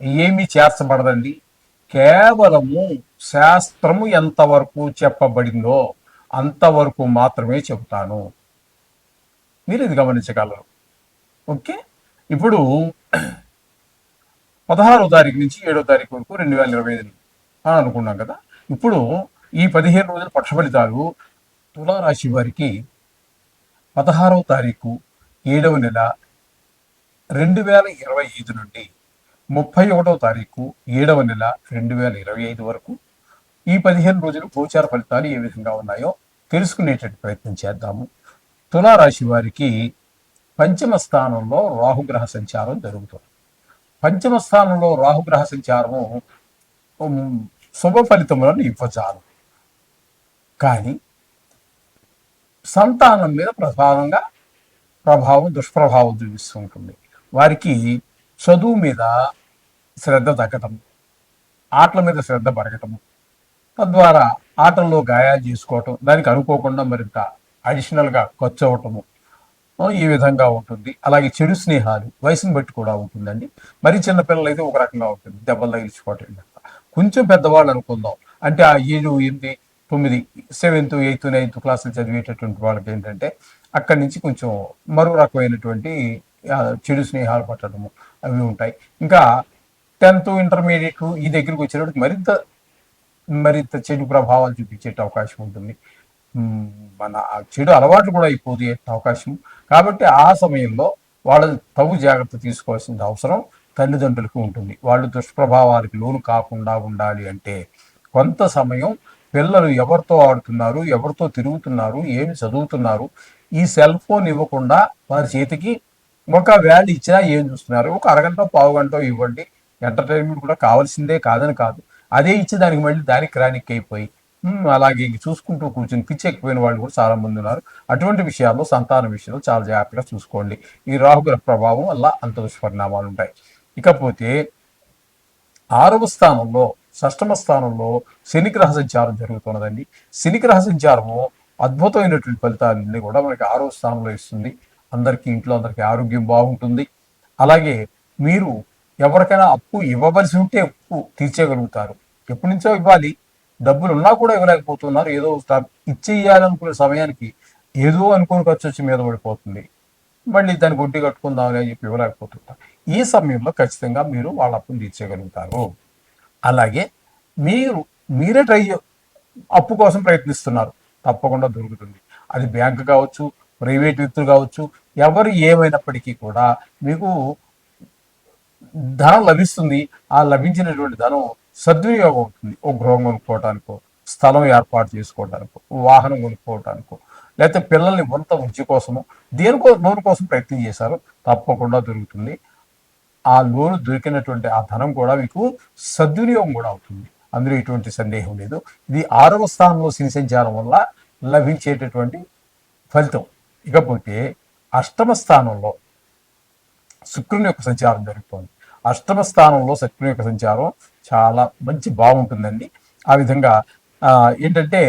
ఏమీ చేర్చబడదండి కేవలము శాస్త్రము ఎంతవరకు చెప్పబడిందో అంతవరకు మాత్రమే చెబుతాను. మీరు ఇది గమనించగలరు. ఓకే? ఇప్పుడు పదహారో తారీఖు నుంచి ఏడో తారీఖు వరకు రెండు వేల ఇరవై ఐదు అని అనుకున్నాం కదా. ఇప్పుడు ఈ పదిహేను రోజుల పక్ష ఫలితాలు తులారాశి వారికి పదహారవ తారీఖు ఏడవ నెల రెండు వేల ఇరవై ఐదు నుండి ముప్పై ఒకటవ తారీఖు ఏడవ నెల రెండు వేల ఇరవై ఐదు వరకు ఈ పదిహేను రోజులు గోచార ఫలితాలు ఏ విధంగా ఉన్నాయో తెలుసుకునేటట్టు ప్రయత్నం చేద్దాము. తులారాశి వారికి పంచమ స్థానంలో రాహుగ్రహ సంచారం జరుగుతుంది. పంచమ స్థానంలో రాహుగ్రహ సంచారము శుభ ఫలితములను ఇవ్వచాలు కానీ సంతానం మీద ప్రధానంగా ప్రభావం దుష్ప్రభావం చూపిస్తుంటుంది వారికి చదువు మీద శ్రద్ధ తగ్గటం ఆటల మీద శ్రద్ధ పెరగటము తద్వారా ఆటల్లో గాయాలు చేసుకోవటం దానికి అనుకోకుండా మరింత అడిషనల్గా ఖర్చు అవ్వటము ఈ విధంగా ఉంటుంది. అలాగే చెడు స్నేహాలు వయసును బట్టి కూడా ఉంటుందండి. మరి చిన్నపిల్లలు అయితే ఒక రకంగా ఉంటుంది. దెబ్బలు తగిలించుకోవటం కొంచెం పెద్దవాళ్ళు అనుకుందాం. అంటే ఆ ఏడు ఎనిమిది తొమ్మిది సెవెంత్ ఎయిత్ నైన్త్ క్లాసులు చదివేటటువంటి వాళ్ళకి ఏంటంటే అక్కడి నుంచి కొంచెం మరో రకమైనటువంటి చెడు స్నేహాలు పట్టడము అవి ఉంటాయి. ఇంకా టెన్త్ ఇంటర్మీడియట్ ఈ దగ్గరికి వచ్చేటప్పుడు మరింత మరింత చెడు ప్రభావాలు చూపించే అవకాశం ఉంటుంది. మన చెడు అలవాట్లు కూడా అయిపోతే అవకాశం. కాబట్టి ఆ సమయంలో వాళ్ళు తగు జాగ్రత్త తీసుకోవాల్సిన అవసరం తల్లిదండ్రులకు ఉంటుంది. వాళ్ళు దుష్ప్రభావాలకు లోను కాకుండా ఉండాలి అంటే కొంత సమయం పిల్లలు ఎవరితో ఆడుతున్నారు ఎవరితో తిరుగుతున్నారు ఏమి చదువుతున్నారు ఈ సెల్ ఫోన్ ఇవ్వకుండా వారి చేతికి ఒక వ్యాల్యూ ఇచ్చినా ఏం చూస్తున్నారు? ఒక అరగంట పావు గంట ఇవ్వండి. ఎంటర్టైన్మెంట్ కూడా కావాల్సిందే కాదని కాదు. అదే ఇచ్చి దానికి మళ్ళీ దానికి క్రానిక్ అయిపోయి అలాగే చూసుకుంటూ చూసుకుంటూ కూర్చుని పిచ్చెక్కిపోయిన వాళ్ళు కూడా చాలా మంది ఉన్నారు. అటువంటి విషయాల్లో సంతాన విషయంలో చాలా జాగ్రత్తగా చూసుకోండి. ఈ రాహుగ్రహ ప్రభావం వల్ల అంత దుష్పరిణామాలు ఉంటాయి. ఇకపోతే ఆరవ స్థానంలో షష్టమ స్థానంలో శనిగ్రహ సంచారం జరుగుతున్నదండి. శనిగ్రహ సంచారము అద్భుతమైనటువంటి ఫలితాలన్నీ కూడా మనకి ఆరవ స్థానంలో ఇస్తుంది. అందరికీ ఇంట్లో అందరికీ ఆరోగ్యం బాగుంటుంది. అలాగే మీరు ఎవరికైనా అప్పు ఇవ్వవలసి ఉంటే అప్పు తీర్చగలుగుతారు. ఎప్పటి నుంచో ఇవ్వాలి. డబ్బులు ఉన్నా కూడా ఇవ్వలేకపోతున్నారు. ఏదో త- ఇచ్చేయాలనుకునే సమయానికి ఏదో అనుకోని ఖర్చు వచ్చి మీద పడిపోతుంది. మళ్ళీ దాన్ని వడ్డీ కట్టుకుందామని అని చెప్పి ఇవ్వలేకపోతుంటారు. ఈ సమయంలో ఖచ్చితంగా మీరు వాళ్ళ అప్పును తీర్చగలుగుతారు. అలాగే మీరు మీరే ట్రై అప్పు కోసం ప్రయత్నిస్తున్నారు. తప్పకుండా దొరుకుతుంది. అది బ్యాంక్ కావచ్చు ప్రైవేట్ వ్యక్తులు కావచ్చు ఎవరు ఏమైనప్పటికీ కూడా మీకు ధనం లభిస్తుంది. ఆ లభించినటువంటి ధనం సద్వినియోగం అవుతుంది. ఓ గృహం కొనుక్కోవటానికో స్థలం ఏర్పాటు చేసుకోవటానికో వాహనం కొనుక్కోవటానికో లేకపోతే పిల్లల్ని ఉన్నత ఉంచి కోసమో దేనికో లోన్ కోసం ప్రయత్నం చేశారు తప్పకుండా దొరుకుతుంది. ఆ లోన్ దొరికినటువంటి ఆ ధనం కూడా మీకు సద్వినియోగం కూడా అవుతుంది. అందులో ఎటువంటి సందేహం లేదు. ఇది ఆరవ స్థానంలో శని సంచారం వల్ల లభించేటటువంటి ఫలితం. ఇకపోతే అష్టమ స్థానంలో శుక్రుని యొక్క సంచారం జరుగుతోంది. అష్టమ స్థానంలో శుక్రుని యొక్క సంచారం చాలా మంచి బాగుంటుందండి. ఆ విధంగా ఏంటంటే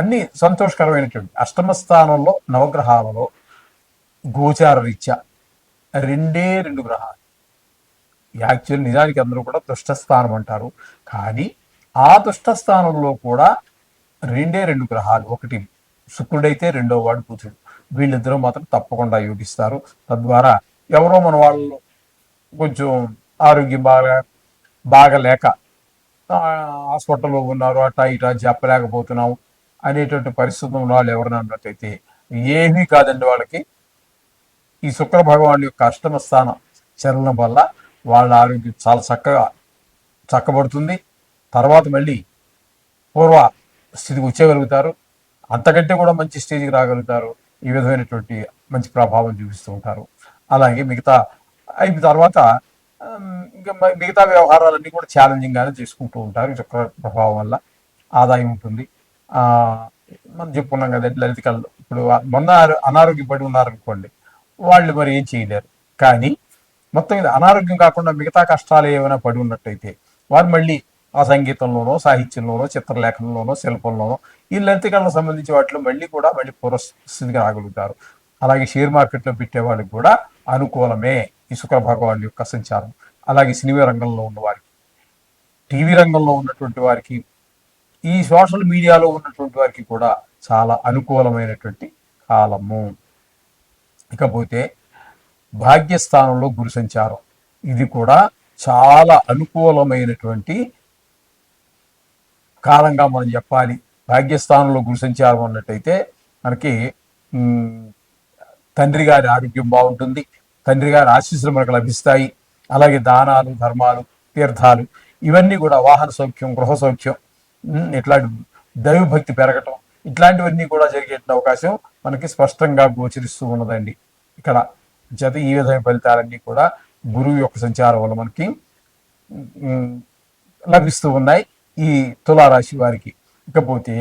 అన్ని సంతోషకరమైనటువంటి అష్టమ స్థానంలో నవగ్రహాలలో గోచార రీత్యా రెండే రెండు గ్రహాలు. యాక్చువల్ నిజానికి అందరూ కూడా దుష్టస్థానం అంటారు. కానీ ఆ దుష్టస్థానంలో కూడా రెండే రెండు గ్రహాలు ఒకటి శుక్రుడైతే రెండో వాడు బుధుడు. వీళ్ళిద్దరూ మాత్రం తప్పకుండా యోగిస్తారు. తద్వారా ఎవరో మన వాళ్ళు కొంచెం ఆరోగ్యం బాగా బాగలేక హాస్పిటల్లో ఉన్నారు అటా ఇటా చెప్పలేకపోతున్నాం అనేటువంటి పరిస్థితులు ఉన్న వాళ్ళు ఎవరైనా ఉన్నట్టయితే ఏమీ కాదండి వాళ్ళకి. ఈ శుక్ర భగవాన్ యొక్క అష్టమ స్థానం చలనం వల్ల వాళ్ళ ఆరోగ్యం చాలా చక్కగా చక్కబడుతుంది. తర్వాత మళ్ళీ పూర్వ స్థితికి వచ్చేయగలుగుతారు. అంతకంటే కూడా మంచి స్టేజ్కి రాగలుగుతారు. ఈ విధమైనటువంటి మంచి ప్రభావం చూపిస్తూ ఉంటారు. అలాగే మిగతా అయిన తర్వాత ఇంకా మిగతా వ్యవహారాలన్నీ కూడా ఛాలెంజింగ్గానే చేసుకుంటూ ఉంటారు. ఈ చక్ర ప్రభావం వల్ల ఆదాయం ఉంటుంది. మనం చెప్పుకున్నాం కదా లలిత కళలు ఇప్పుడు మొన్న అనారోగ్యపడి ఉన్నారనుకోండి వాళ్ళు మరి ఏం చేయలేరు. కానీ మొత్తం మీద అనారోగ్యం కాకుండా మిగతా కష్టాలు ఏమైనా పడి ఉన్నట్టయితే వారు మళ్ళీ ఆ సంగీతంలోనో సాహిత్యంలోనో చిత్రలేఖనంలోనో శిల్పంలోనో ఈ లలిత కళలకు సంబంధించి వాటిలో మళ్ళీ కూడా మళ్ళీ పురస్థితికి రాగలుగుతారు. అలాగే షేర్ మార్కెట్లో పెట్టే వాళ్ళకి కూడా అనుకూలమే ఈ శుక్ర భగవాన్ యొక్క సంచారం. అలాగే సినిమా రంగంలో ఉన్న వారికి టీవీ రంగంలో ఉన్నటువంటి వారికి ఈ సోషల్ మీడియాలో ఉన్నటువంటి వారికి కూడా చాలా అనుకూలమైనటువంటి కాలము. ఇకపోతే భాగ్యస్థానంలో గురు సంచారం. ఇది కూడా చాలా అనుకూలమైనటువంటి కాలంగా మనం చెప్పాలి. భాగ్యస్థానంలో గురు సంచారం అన్నట్టయితే మనకి తండ్రి గారి ఆరోగ్యం బాగుంటుంది. తండ్రి గారి ఆశీస్సులు మనకు లభిస్తాయి. అలాగే దానాలు ధర్మాలు తీర్థాలు ఇవన్నీ కూడా వాహన సౌఖ్యం గృహ సౌఖ్యం ఇట్లాంటి దైవభక్తి పెరగటం ఇట్లాంటివన్నీ కూడా జరిగే అవకాశం మనకి స్పష్టంగా గోచరిస్తూ ఉన్నదండి. ఇక్కడ చేత ఈ విధమైన ఫలితాలన్నీ కూడా గురువు యొక్క సంచారం వల్ల మనకి లభిస్తూ ఉన్నాయి. ఈ తులారాశి వారికి. ఇకపోతే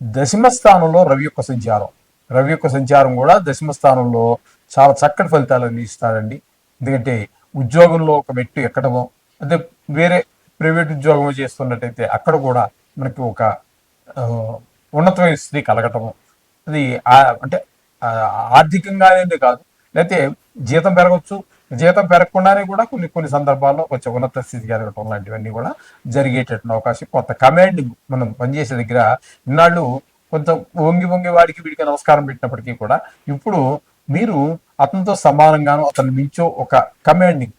దశమ స్థానంలో రవి యొక్క సంచారం. రవి యొక్క సంచారం కూడా దశమ స్థానంలో చాలా చక్కటి ఫలితాలు అందిస్తారండి. ఎందుకంటే ఉద్యోగంలో ఒక మెట్టు ఎక్కడమో అంటే వేరే ప్రైవేట్ ఉద్యోగం చేస్తున్నట్టయితే అక్కడ కూడా మనకి ఒక ఉన్నతమైన స్థితి కలగటము. అది అంటే ఆర్థికంగా ఆర్థికంగానే కాదు. లేకపోతే జీతం పెరగచ్చు జీతం పెరగకుండానే కూడా కొన్ని కొన్ని సందర్భాల్లో కొంచెం ఉన్నత స్థితి ఎదగటం లాంటివన్నీ కూడా జరిగేటటువంటి అవకాశం కొత్త కమాండ్ మనం పనిచేసే దగ్గర ఇన్నాళ్ళు కొంత వంగి వంగి వాడికి వీడికి నమస్కారం పెట్టినప్పటికీ కూడా ఇప్పుడు మీరు అతనితో సమానంగాను అతను మించో ఒక కమాండింగ్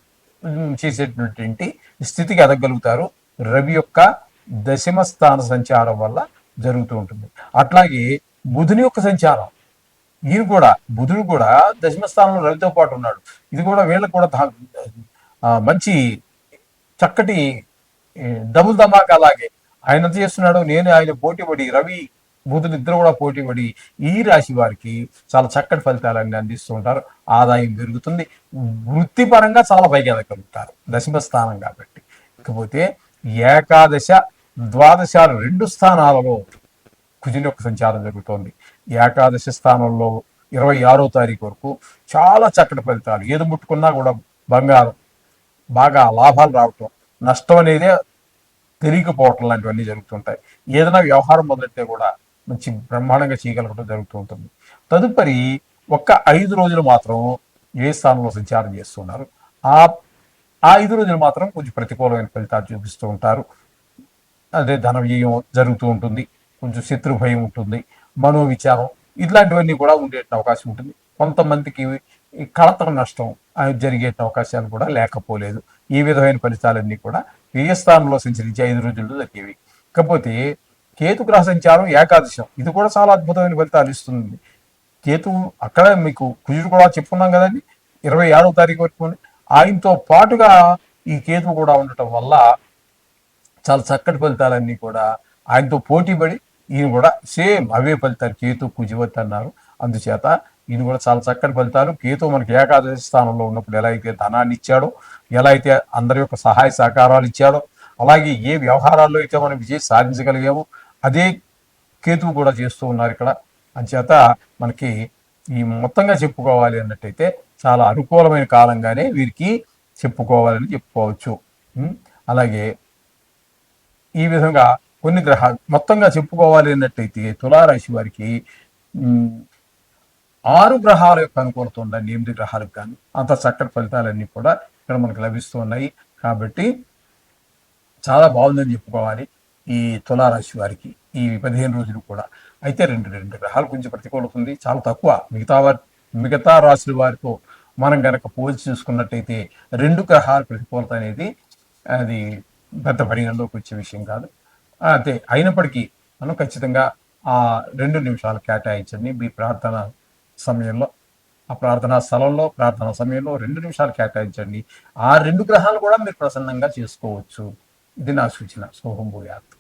చేసేటటువంటి స్థితికి ఎదగలుగుతారు. రవి యొక్క దశమ స్థాన సంచారం వల్ల జరుగుతూ ఉంటుంది. అట్లాగే బుధుని యొక్క సంచారం ఈయన కూడా బుధుడు కూడా దశమ స్థానంలో రవితో పాటు ఉన్నాడు. ఇది కూడా వీళ్ళకు కూడా మంచి చక్కటి డబుల్ ధమాకా అలాగే ఆయన ఎంత చేస్తున్నాడు నేను ఆయన పోటీ పడి రవి బుధుడు ఇద్దరు కూడా పోటీ పడి ఈ రాశి వారికి చాలా చక్కటి ఫలితాలన్నీ అందిస్తూ ఉంటారు. ఆదాయం పెరుగుతుంది. వృత్తిపరంగా చాలా పైకి ఎదగలుగుతారు. దశమ స్థానం కాబట్టి. ఇకపోతే ఏకాదశ ద్వాదశాలు రెండు స్థానాలలో కుజుని యొక్క సంచారం జరుగుతోంది. ఏకాదశి స్థానంలో ఇరవై ఆరో తారీఖు వరకు చాలా చక్కటి ఫలితాలు. ఏది ముట్టుకున్నా కూడా బంగారం బాగా లాభాలు రావటం నష్టం అనేదే తెలియకపోవటం లాంటివన్నీ జరుగుతుంటాయి. ఏదైనా వ్యవహారం మొదలెడితే కూడా మంచి బ్రహ్మాండంగా చేయగలగడం జరుగుతూ ఉంటుంది. తదుపరి ఒక్క ఐదు రోజులు మాత్రం ఏ స్థానంలో సంచారం చేస్తున్నారు? ఆ ఆ ఐదు రోజులు మాత్రం కొంచెం ప్రతికూలమైన ఫలితాలు చూపిస్తూ ఉంటారు. అదే ధన వ్యయం జరుగుతూ ఉంటుంది. కొంచెం శత్రు భయం ఉంటుంది. మనోవిచారం ఇట్లాంటివన్నీ కూడా ఉండే అవకాశం ఉంటుంది. కొంతమందికి ఈ కళతర నష్టం జరిగే అవకాశాలు కూడా లేకపోలేదు. ఈ విధమైన ఫలితాలన్నీ కూడా వ్యయ స్థానంలో సంచరించే ఐదు రోజుల్లో జరిగేవి. కాకపోతే కేతు గ్రహ సంచారం ఏకాదశం ఇది కూడా చాలా అద్భుతమైన ఫలితాలు ఇస్తుంది. కేతు అక్కడ మీకు కుజుడు కూడా చెప్పుకున్నాం కదండి ఇరవై ఆరో తారీఖు వరకు ఆయనతో పాటుగా ఈ కేతు కూడా ఉండటం వల్ల చాలా చక్కటి ఫలితాలన్నీ కూడా ఆయనతో పోటీ పడి ఈయన కూడా సేమ్ అవే ఫలితాలు కేతు కుజివత్ అన్నారు. అందుచేత ఈయన కూడా చాలా చక్కటి ఫలితాలు. కేతు మనకి ఏకాదశి స్థానంలో ఉన్నప్పుడు ఎలా అయితే ధనాన్ని ఇచ్చాడో ఎలా అయితే అందరి యొక్క సహాయ సహకారాలు ఇచ్చాడో అలాగే ఏ వ్యవహారాల్లో అయితే మనం విజయం సాధించగలిగామో అదే కేతువు కూడా చేస్తూ ఉన్నారు ఇక్కడ. అంచేత మనకి ఈ మొత్తంగా చెప్పుకోవాలి అన్నట్టయితే చాలా అనుకూలమైన కాలంగానే వీరికి చెప్పుకోవాలని చెప్పుకోవచ్చు. అలాగే ఈ విధంగా కొన్ని గ్రహాలు మొత్తంగా చెప్పుకోవాలి అన్నట్టయితే తులారాశి వారికి ఆరు గ్రహాల యొక్క అనుకూలత ఉండాలి ఎనిమిది గ్రహాలకు కానీ అంత చక్కటి ఫలితాలన్నీ కూడా ఇక్కడ మనకు లభిస్తూ ఉన్నాయి. కాబట్టి చాలా బాగుందని చెప్పుకోవాలి ఈ తులారాశి వారికి ఈ పదిహేను రోజులు కూడా. అయితే రెండు రెండు గ్రహాలు కొంచెం ప్రతికూలత ఉంది. చాలా తక్కువ. మిగతా వారి మిగతా రాశుల వారితో మనం గనక పోల్చి చూసుకున్నట్టయితే రెండు గ్రహాల ప్రతికూలత అనేది అది పెద్ద పరిగణలోకి వచ్చే విషయం కాదు. అయితే అయినప్పటికీ మనం ఖచ్చితంగా ఆ రెండు నిమిషాలు కేటాయించండి మీ ప్రార్థన సమయంలో. ఆ ప్రార్థనా స్థలంలో ప్రార్థన సమయంలో రెండు నిమిషాలు కేటాయించండి. ఆ రెండు గ్రహాలు కూడా మీరు ప్రసన్నంగా చేసుకోవచ్చు. ఇది నా సూచన. సోహం భూయాత్.